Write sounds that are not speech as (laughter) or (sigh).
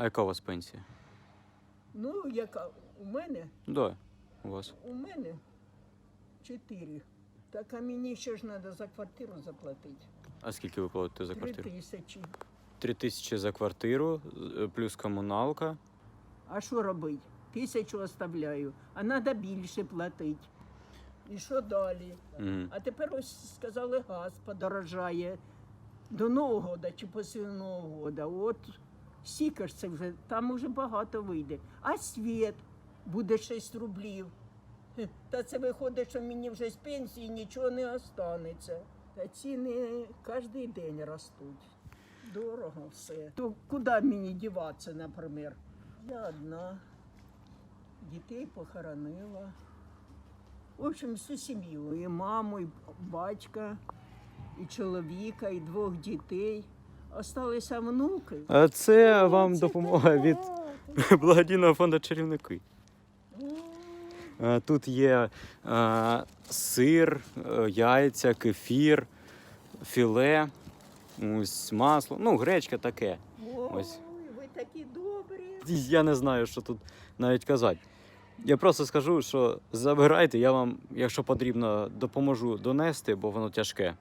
А яка у вас пенсія? Ну, яка у мене? Да, у вас. У мене чотири. Так а мені ще ж треба за квартиру заплатити. А скільки ви платите за Три квартиру? тисячі. Три тисячі за квартиру, е, плюс комуналка. А що робити? Тисячу оставляю, а треба більше платити. І що далі? Мгм. А тепер ось сказали, газ подорожає до Нового року чи після Нового року. От ж це вже, там вже багато вийде. А світ буде 6 рублів. Та це виходить, що мені вже з пенсії нічого не останеться. Та ціни кожен день ростуть. Дорого все. То куди мені діватися, наприклад? Я одна. Дітей похоронила. В общем, всю сім'ю. І маму, і батька, і чоловіка, і двох дітей. Осталися внуки. А це вам допомога від (laughs) благодійного фонду чарівники. Тут є е, сир, яйця, кефір, філе, ось масло, ну, гречка таке. Ось. Ой, ви такі добрі. Я не знаю, що тут навіть казати. Я просто скажу, що забирайте, я вам, якщо потрібно, допоможу донести, бо воно тяжке.